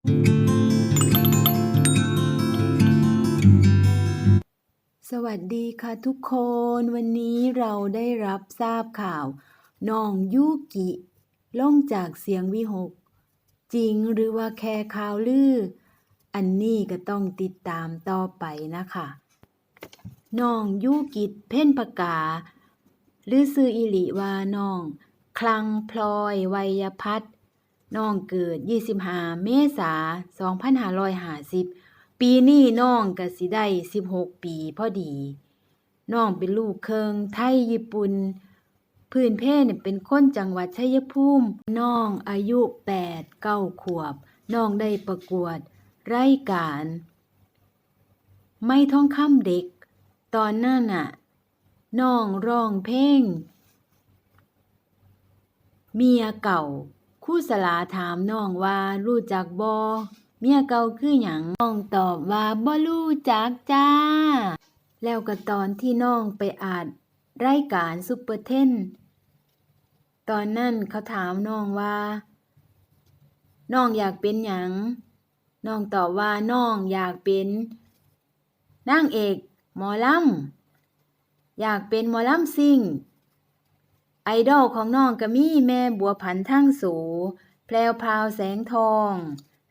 สวัสดีค่ะทุกคนวันนี้เราได้รับทราบข่าวน้องยูกิล่งจากเสียงวิหก จริงหรือว่าแค่ข่าวลือ อันนี้ก็ต้องติดตามต่อไปนะคะน้องยูกิเพ่นปากกา หรือซื้ออิลิว่าน้อง คลังพลอยวัยพัฒน์ น้องเกิด 25 เมษายน2550 ปีนี้น้องก็สิได้ 16 ปีพอดี น้องเป็นลูกเครึ่งไทยญี่ปุ่น พื้นเพเนี่ยเป็นคนจังหวัดชัยภูมิ น้องอายุ 8 9 ขวบ น้องได้ประกวดรายการ ไม่ท่องคำเด็ก ตอนนั้นน่ะ น้องร้องเพลง เมียเก่า คู่สลาถามน้องว่ารู้จักบอเมียเก่าคือหยังน้องตอบว่าบ่รู้จักจ้า แล้วก็ตอนที่น้องไปอ่านรายการซุปเปอร์เทนตอนนั้นเขาถามน้องว่า น้องอยากเป็นหยังน้องตอบว่าน้องอยากเป็นนางเอกหมอลำอยากเป็นหมอลำซิ่ง อดอลของน้องก็มีแม่บัวผันทั้งสูแพรวพาวแสงทอง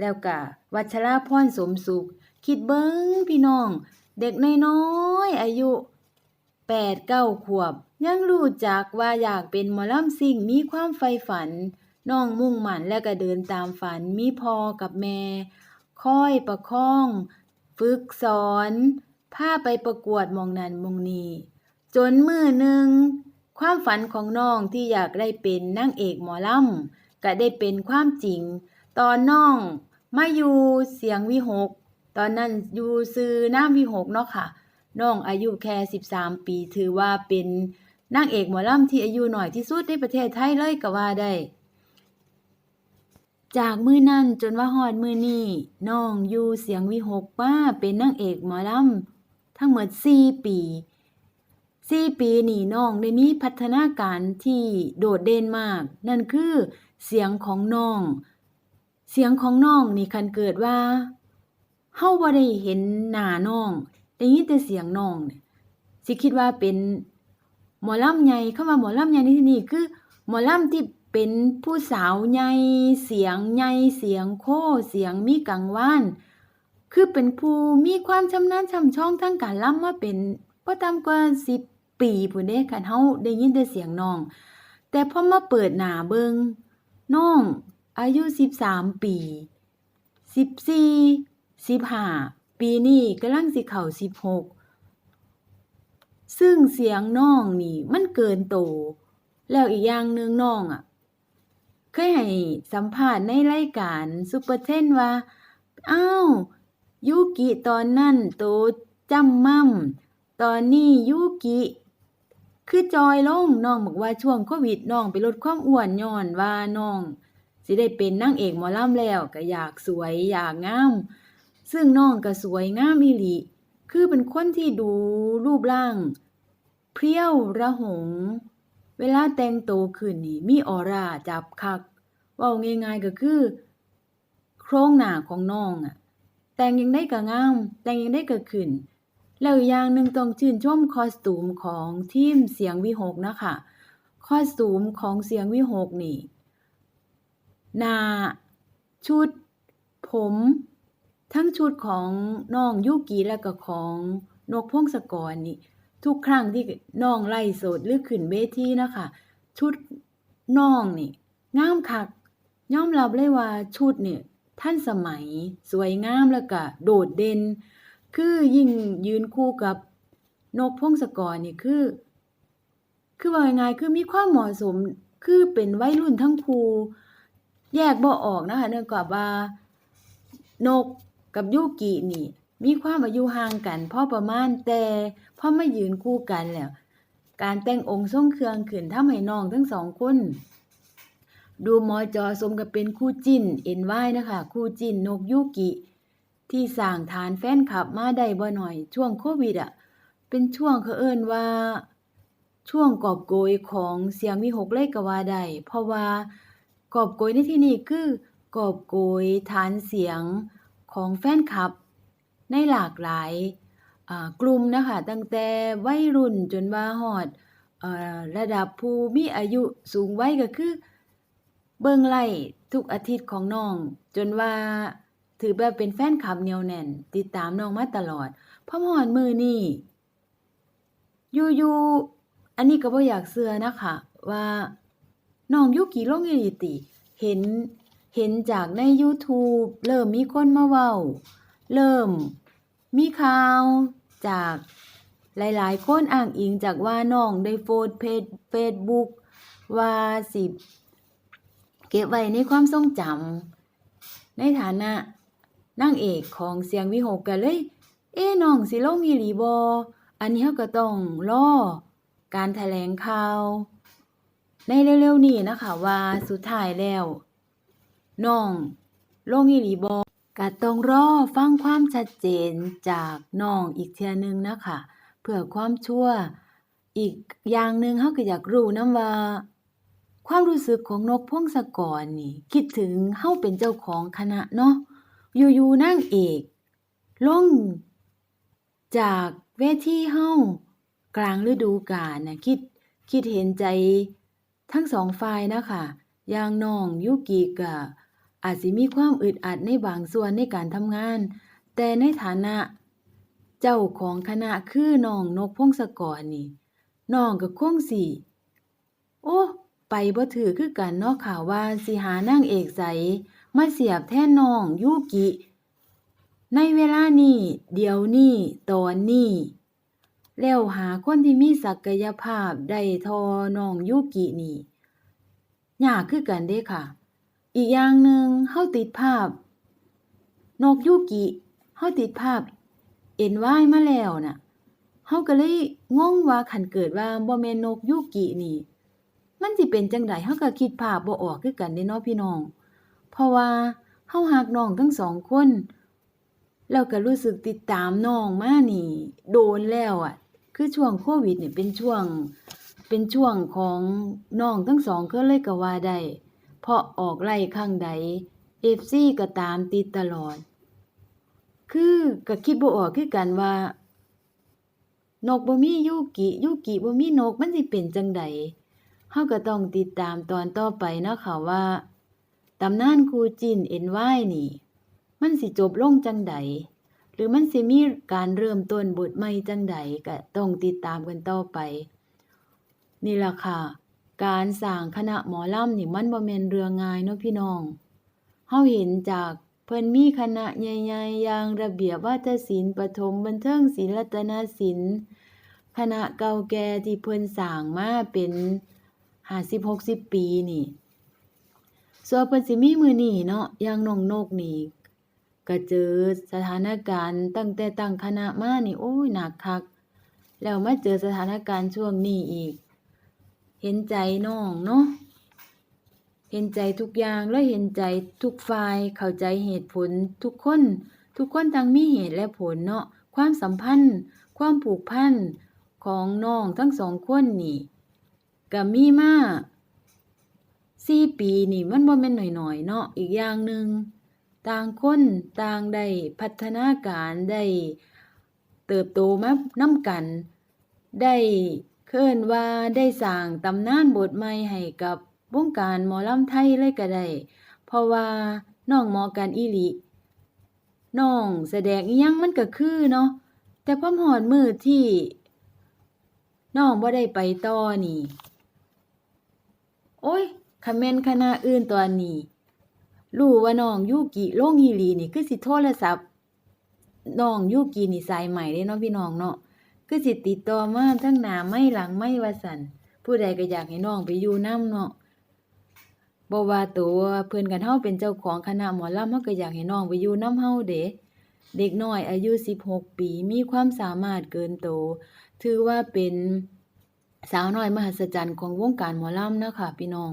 แล้วก็วัชราพรสมสุข คิดเบิ้งพี่น้อง เด็กน้อยๆอายุแปดเก้าขวบ ยังรู้จักว่าอยากเป็นหมอลำซิ่งมีความใฝ่ฝัน น้องมุ่งมั่นและก็เดินตามฝันมีพอกับแม่คอยประคอง ฝึกสอนพาไปประกวดมองนั้นมองนี้จนมือหนึ่ง ความฝันของน้องที่อยากได้เป็นนางเอกหมอลำก็ได้เป็นความจริง ตอนน้องมาอยู่เสียงวิหก ตอนนั้นอยู่ซื้อน้ำวิหกเนาะค่ะ น้องอายุแค่ 13 ปีถือว่าเป็นนางเอกหมอลำที่อายุหน่อยที่สุดในประเทศไทยเลยก็ว่าได้ จากมือนั้นจนว่าฮอดมือนี้น้องอยู่เสียงวิหกว่าเป็นนางเอกหมอลำทั้งหมด4ปี สี่ปีนี่น้องได้มีพัฒนาการที่โดดเด่นมาก นั่นคือเสียงของน้อง เสียงของน้องนี่คันเกิดว่าเฮาบ่ได้เห็นหน้าน้องได้ยินแต่เสียงน้องเนี่ยสิคิดว่าเป็นหมอลำใหญ่คำว่าหมอลำใหญ่ในที่นี้คือ หมอลำที่เป็นผู้สาวใหญ่เสียงใหญ่เสียงโคเสียงมีกังวาน คือเป็นผู้มีความชำนาญชำช่องทางการล่ำมาเป็นบ่ต่ำกว่า10 ปีพุ่นเด้คันเฮาได้ยินแต่เสียงน้อง แต่พอมาเปิดหน้าเบิงน้อง อายุ 13 ปี 14 15 ปีนี้กำลังสิเข้า16 ซึ่งเสียงน้องนี่มันเกินโต แล้วอีกอย่างหนึ่งน้องอะ เคยให้สัมภาษณ์ในรายการซุปเปอร์เทนว่า อ้าวยูกิตอนนั้นโตจำม่ำตอนนี้ยูกิ คือจอยลงน้องบอกว่าช่วงโควิดน้องไปลดความอ้วนย้อนว่าน้องสิได้เป็นนางเอกหมอลำแล้วก็อยากสวยอยากงาม ซึ่งน้องก็สวยงามอีหลีคือเป็นคนที่ดูรูปร่าง เพรียวระหง เวลาแต่งโตขึ้นนี่มีออร่าจับคักว้าง่ายๆก็คือ โครงหน้าของน้องอะแต่งยังได้ก็งาม แต่งยังได้ก็ขึ้น แล้วอีกอย่างหนึ่งต้องชื่นชมคอสตูมของทีมเสียงวิหกนะคะคอสตูมของเสียงวิหกนี่หน้าชุด ผม ทั้งชุดของน้องยุกิและก็ของนกพงศกรนี่ ทุกครั้งที่น้องไล่สดหรือขึ้นเวทีนะคะ ชุดน้องนี่งามคักย่อมรับเลยว่าชุดเนี่ยทันสมัย สวยงามแล้วก็โดดเด่น คือยิ่งยืนคู่กับนกพงศกรนี่คือ คือว่ายังไงคือมีความเหมาะสมคือเป็นวัยรุ่นทั้งคู่แยกบ่ออกนะคะเนื่องจากว่านกกับยูกินี่ มีความอายุห่างกันพ่อประมาณแต่พ่อมายืนคู่กันแล้วการแต่งองค์ทรงเครื่องขึ้นทำให้น้องทั้งสองคน ดูหมอจอสมกับเป็นคู่จิ้นเอ็นไว้นะคะ คู่จิ้นนกยูกิ ที่สร้างฐานแฟนคลับมาได้บ่หน่อย ช่วงโควิดอะเป็นช่วงเขาเอิ้นว่า ช่วงกอบโกยของเสียงวิหกเลยก็ว่าได้เพราะว่ากอบโกยในที่นี้คือกอบโกยฐานเสียงของแฟนคลับ ในหลากหลายกลุ่มนะคะตั้งแต่วัยรุ่นจนว่าฮอดเอ่อระดับผู้มีอายุสูงวัยก็คือ เบิ่งไล่ทุกอาทิตย์ของน้อง จนว่า ถือแบบเป็นแฟนคลับเนียวแน่น ติดตามน้องมาตลอดพอมอดมื้อนี้อยู่ๆอันนี้ก็บ่อยากเชื่อนะคะ ว่าน้องยุกิลงอีหลีติ เห็นเห็นจากใน YouTube เริ่มมีคนมาเว้า เริ่มมีข่าวจากหลายๆ คนอ้างอิงจากว่าน้องได้โพสต์เพจ Facebook ว่าสิ เก็บไว้ในความทรงจำในฐานะ นางเอกของเสียงวิหกก็เลย เอ๊น้องสิลงอีหลีบ่อันนี้เราก็ต้องรอการแถลงข่าว ในเร็วๆนี้นะคะว่าสุดท้ายแล้วน้องลงอีหลีบ่ก็ต้องรอฟังความชัดเจนจากน้องอีกเทื่อหนึ่งนะคะเพื่อความชั่วอีกอย่างหนึ่งเราก็อยากรู้นำว่า ความรู้สึกของนกพงศกรนี่ คิดถึงเฮาเป็นเจ้าของคณะเนาะ อยู่ๆนางเอกลงจากเวทีเฮากลางฤดูกาลนะคิดคิดเห็นใจทั้งสองฝ่ายนะคะอย่างน้องยุกิก็อาจสิมีความอึดอัดในบางส่วนในการทำงาน แต่ในฐานะ เจ้าของคณะคือน้องนกพงศกรนี่น้องก็คงสิโอ้ ไปบ่ถือคือกันนาะค่ะว่าสิหานางเอกไส มาเสียบแท่นน้องยุกิ ในเวลานี้ เดี๋ยวนี้ตอนนี้แล้วหาคนที่มีศักยภาพได้ทอน้องยุกินี่ยากคือกันเด้ค่ะ อีกอย่างหนึ่งเฮาติดภาพ นกยุกิเฮาติดภาพ NY มาแล้วน่ะเฮาก็เลยงงว่าคันเกิดว่าบ่แม่นนกยุกินี่ มันสิเป็นจังไดเฮาก็คิดภาพบ่ออกคือกันเด้เนาะพี่น้อง เพราะว่าเฮารักน้องทั้งสองคนแล้วก็รู้สึกติดตามน้องมานี่ โดนแล้วอะคือช่วงโควิดเนี่ยเป็นช่วง เป็นช่วงของน้องทั้งสองก็เลยก็ว่าได้เพราะออกไล่ครั้งใด FC ก็ตามติดตลอด คือก็คิดบ่ออกคือกันว่า นกบ่มียูกิยูกิบ่มีนกมันสิเป็นจังใดเฮาก็ต้องติดตามตอนต่อไปเนาะค่ะว่า ตำนานคูจิ้น NY นี่ มันสิจบลงจังใด หรือมันสิมีการเริ่มต้นบทใหม่จังใดก็ต้องติดตามกันต่อไป นี่ล่ะค่ะ การสร้างคณะหมอลำนี่มันบ่แม่นเรื่องง่ายเนาะพี่น้องเฮาเห็นจากเพิ่นมีคณะใหญ่ๆอย่างระเบียบวาทศิลป์ประถมบันเทิงศิลป์รัตนศิลป์คณะเก่าแก่ที่เพิ่นสร้างมาเป็น50-60ปีนี่ ส่วนเพิ่นสิมีมือนี้เนาะอย่างน้องนกนี่ก็เจอสถานการณ์ตั้งแต่ตั้งคณะมานี่โอ้ยหนักคัก แล้วมาเจอสถานการณ์ช่วงนี้อีก เห็นใจน้องเนาะเห็นใจทุกอย่างและเห็นใจทุกฝ่ายเข้าใจเหตุผลทุกคน ทุกคนต่างมีเหตุและผลเนาะความสัมพันธ์ ความผูกพันของน้องทั้งสองคนนี่ก็มีมา สี่ปีนี่มันบ่แม่นหน้อยๆเนาะอีกอย่างหนึ่งต่างคนต่างได้พัฒนาการได้เติบโตมานำกัน ได้เคิ้นว่าได้สร้างตำนานบทใหม่ให้กับวงการหมอลำไทยเลยก็ได้เพราะว่าน้องหมอกันอีหลีน้องแสดงอิหยังมันก็คือเนาะแต่พอฮอดมือที่น้องบ่ได้ไปต่อนี่ โอ๊ย คันแม่นคณะอื่นตอนนี้รู้ว่าน้องยูกิโลงอีหลีนี่คือสิโทรศัพท์น้องยูกินี่สายใหม่เด้เนาะพี่น้องเนาะคือสิติดต่อมาทั้งหน้าไม่หลังไม่ว่าซั่นผู้ใดก็อยากให้น้องไปอยู่น้ำเนาะบ่ว่าตัวเพิ่อนกันเฮาเป็นเจ้าของคณะหมอลำเฮาก็อยากให้น้องไปอยู่น้ำเฮาเด้เด็กน้อยอายุ 16 ปีมีความสามารถเกินโต ถือว่าเป็นสาวน้อยมหัศจรรย์ของวงการหมอลำนะคะพี่น้อง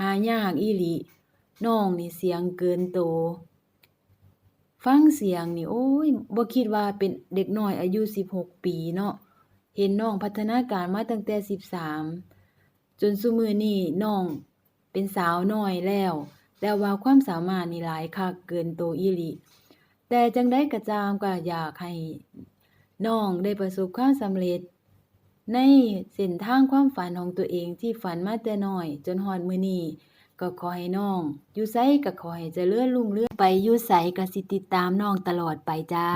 หายากอีหลีน้องนี่เสียงเกินโต ฟังเสียงนี่โอ้ยบ่คิดว่าเป็นเด็กน้อยอายุ 16 ปีเนาะเห็นน้องพัฒนาการมาตั้งแต่ 13 จนซุมือนี้น้องเป็นสาวน้อยแล้ว แต่ว่าความสามารถนี่หลายคักเกินโตอีหลีแต่จังใดก็ตามก็อยากให้น้องได้ประสบความสำเร็จ ในเส้นทางความฝันของตัวเองที่ฝันมาแต่น้อย จนฮอดมื้อนี้ก็ขอให้น้องอยู่ไสก็ขอให้เจริญรุ่งเรืองไปอยู่ไสก็สิติดตามน้องตลอดไปจ้า